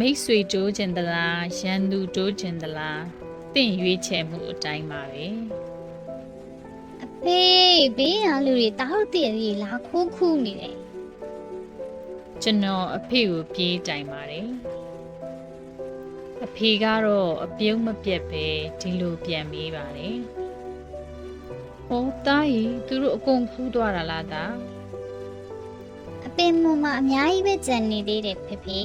မိတ်ဆွေတိုးကျင်သလားရန်သူတိုးကျင်သလားတင့်ရွေးချယ်မှုအတိုင်းပါပဲအဖေဘေးရန်လူတွေတာဟုတ်တည့်ရီလာခိုးခူးနေတယ်ကျွန်တော်အဖေကိုပြေးတိုင်ပါတယ်အဖေကတော့အပြုံးမပြတ်ပဲဒီလိုပြန်မေးပါတယ်ဟောတားကြီးသူတို့အကုန်ခူးသွားတာလားတာအပင်မမအများကြီးပဲကြံနေသေးတယ်ဖေဖေ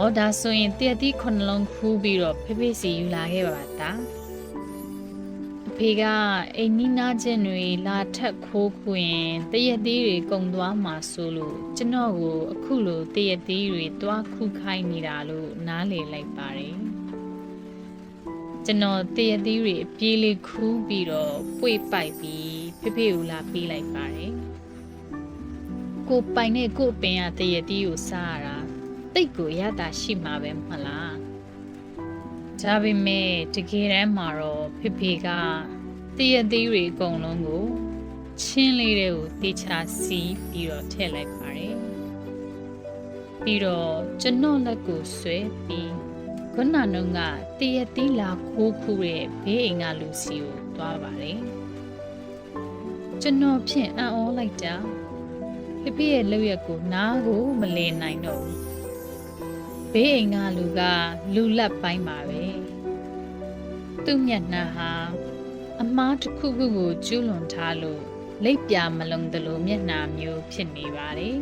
ဟောဒါဆိုရင်တရက်သီးခုနှလုံးခူးပြီးတော့ဖေဖေစီယူလာခဲ့ပါတာအဖေကအိမ်နီးနားချင်းတွေလာထက်ခိုးခွင်တရက်သီးတွေကုံသွားမှာဆိုလို့ကျွန်တော်ကိုအခုလိုတရက်သီးတွေတွားခုခိုင်းနေတာလို့နားလေလိုက်ပါတယ်ကျွန်တော်တရက်သီးတွေအပြေးလေးခူးပြီးတော့ပွေပိုက်ပြီးဖေဖေကိုလာပေးလိုက်ပါတယ်ကိုပိုင်နဲ့ကိုအပင်ကတရက်သီးကိုစားရတာ တိတ်ကိုရတာရှိမှာပဲမဟုတ်လားဒါပေမဲ့တကယ်တမ်းမှာတော့ဖေဖေကတည့်ရသေးတွေအကုန်လုံးကိုချင်းလေးတွေကိုတေချာစီးပြီးတော့ထည့်လိုက်ပါတယ်ပြီးတော့ကျွန်တော်လက်ကိုဆွဲပြီးခုနကကတည့်ရသေးလာခိုးခူးတဲ့ဘေးအိမ်ကလူစီကိုသွားပါတယ်ကျွန်တော်ဖြင့်အံ့ဩလိုက်တာဖေဖေရဲ့လောက်ရက်ကိုနားကိုမလည်နိုင်တော့ဘူး ဘေးအိမ်ကလူကလူလက်ပိုင်းပါပဲသူ့မျက်နှာဟာအမားတစ်ခုခုကိုကျူးလွန်ထားလို့လိပ်ပြမလုံသလိုမျက်နှာမျိုးဖြစ်နေပါတယ်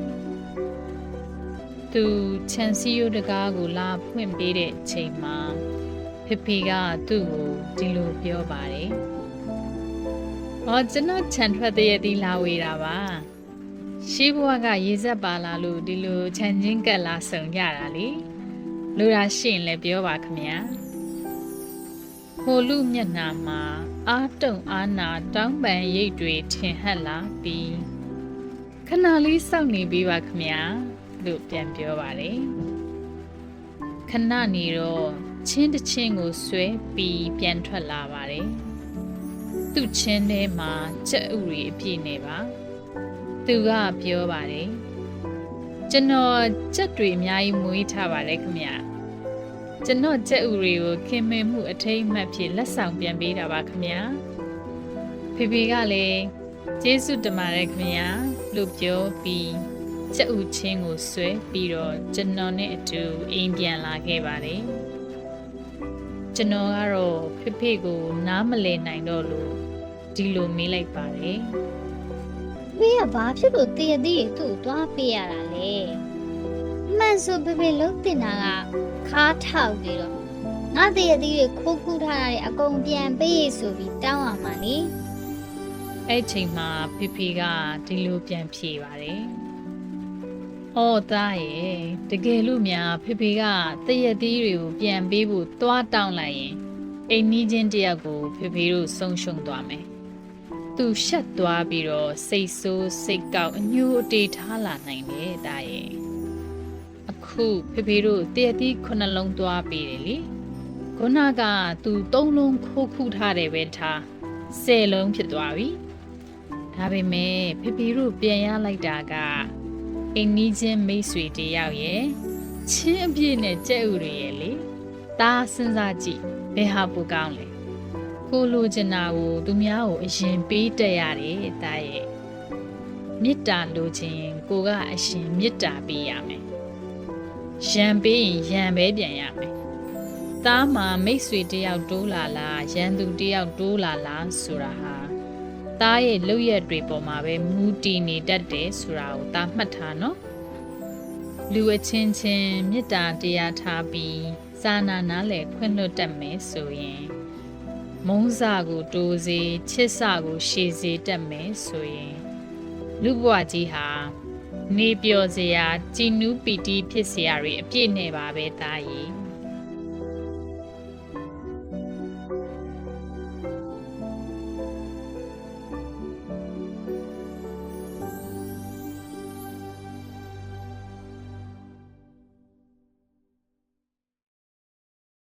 သူချန်စီယိုတကားကိုလာဖွင့်ပေးတဲ့အချိန်မှာဖေဖေကသူ့ကိုဒီလိုပြောပါတယ်။အော်ကျွန်တော်ခြံထွက်တဲ့ရည်ဒီလာဝေးတာပါ။ရှိဘွားကရေဆက်ပါလာလို့ဒီလိုခြံချင်းကက်လာဆုံကြတာလေ။ လူရာရှိရင်လည်းပြောပါခမညာ။ဟိုလူမျက်နှာမှာအာတုံအာနာတောင်းပန်ရိတ်တွေထင်ဟပ်လာပြီးခဏလေးစောင့်နေပြီးပါခမညာလို့ပြန်ပြောပါတယ်။ခဏနေတော့ချင်းတစ်ချင်းကိုဆွဲပြီးပြန်ထွက်လာပါတယ်။သူ့ချင်းထဲမှာကြက်ဥတွေအပြည့်နေပါ။သူကပြောပါတယ်။ကျွန်တော်ကြက်တွေအများကြီးမွေးထားပါတယ်ခမညာ။ ကျွန်တော်ကြက်ဥတွေကိုခင်မင်မှုအထိတ်အမှတ်ဖြစ်လက်ဆောင်ပြန်ပေးတာပါခမညာ။ဖေဖေကလည်းကျေးဇူးတင်ပါတယ်ခမညာလို့ပြောပြီးကြက်ဥချင်းကိုဆွဲပြီးတော့ကျွန်တော်နဲ့အတူအိမ်ပြန်လာခဲ့ပါတယ်။ကျွန်တော်ကတော့ဖေဖေကိုနားမလည်နိုင်တော့လို့ဒီလိုမေးလိုက်ပါတယ်ဖေကဘာဖြစ်လို့တည့်ရသေးတွေသူ့ကိုသွားပေးရတာလဲအ မှန်ဆိုဖေဖေလုံးတင်တာကခါထောက်ပြီးတော့ငါတည့်ရသေးတွေခိုးခူးထားတာတွေအကုန်ပြန်ပေးဆိုပြီးတောင်းရမှာလေ။အဲ့ချိန်မှာဖေဖေကဒီလိုပြန်ဖြေပါတယ်။အော်သားရဲ့တကယ်လို့များဖေဖေကတရက်သီးတွေကိုပြန်ပေးဖို့သွားတောင်းလိုက်ရင်အိမ်နီးချင်းတယောက်ကိုဖေဖေတို့ဆုံးရှုံးသွားမယ်။သူရှက်သွားပြီးတော့စိတ်ဆိုးစိတ်ကောက်အညှို့အတေးထားလာနိုင်တယ်သားရဲ့။ အခုဖေဖေတို့တရက်သီးခုနှလုံးသွားပေးတယ်လေ။ခုနကသူသုံးလုံးခိုးခုထားတယ်ပဲထားဆယ်လုံးဖြစ်သွားပြီ။ဒါပေမဲ့ဖေဖေတို့ပြန်ရလိုက်တာကအိမ်နီးချင်းမိတ်ဆွေတယောက်ရဲ့ချင်းအပြည့်နဲ့ကြက်ဥတွေရဲ့လေ။ဒါစဉ်းစားကြည့်ဘယ်ဟာပိုကောင်းလဲ။ကိုလိုချင်တာကိုသူများကိုအရင်ပေးတက်ရတယ်တာရဲ့။မေတ္တာလိုချင်ရင်ကိုကအရှင်မေတ္တာပေးရမယ်။ ရံပေးရင်ရံပဲပြန်ရမယ်။သားမှာမိတ်ဆွေတယောက်တိုးလာလားရန်သူတယောက်တိုးလာလားဆိုတာဟာသားရဲ့လုပ်ရက်တွေပေါ်မှာပဲမူတည်နေတတ်တယ်ဆိုတာကိုသားမှတ်ထားနော်လူအချင်းချင်းမေတ္တာတရားထားပြီးစာနာနားလည်ခွင့်လွတ်တတ်မယ်ဆိုရင်မုန်းစာကိုတိုးစေချစ်စာကိုရှည်စေတတ်မယ်ဆိုရင်လူဘဝကြီးဟာ နေပျော်စရာကြည်နူးပီတိဖြစ်စရာတွေအပြည့်နဲ့ပါပဲသားကြီး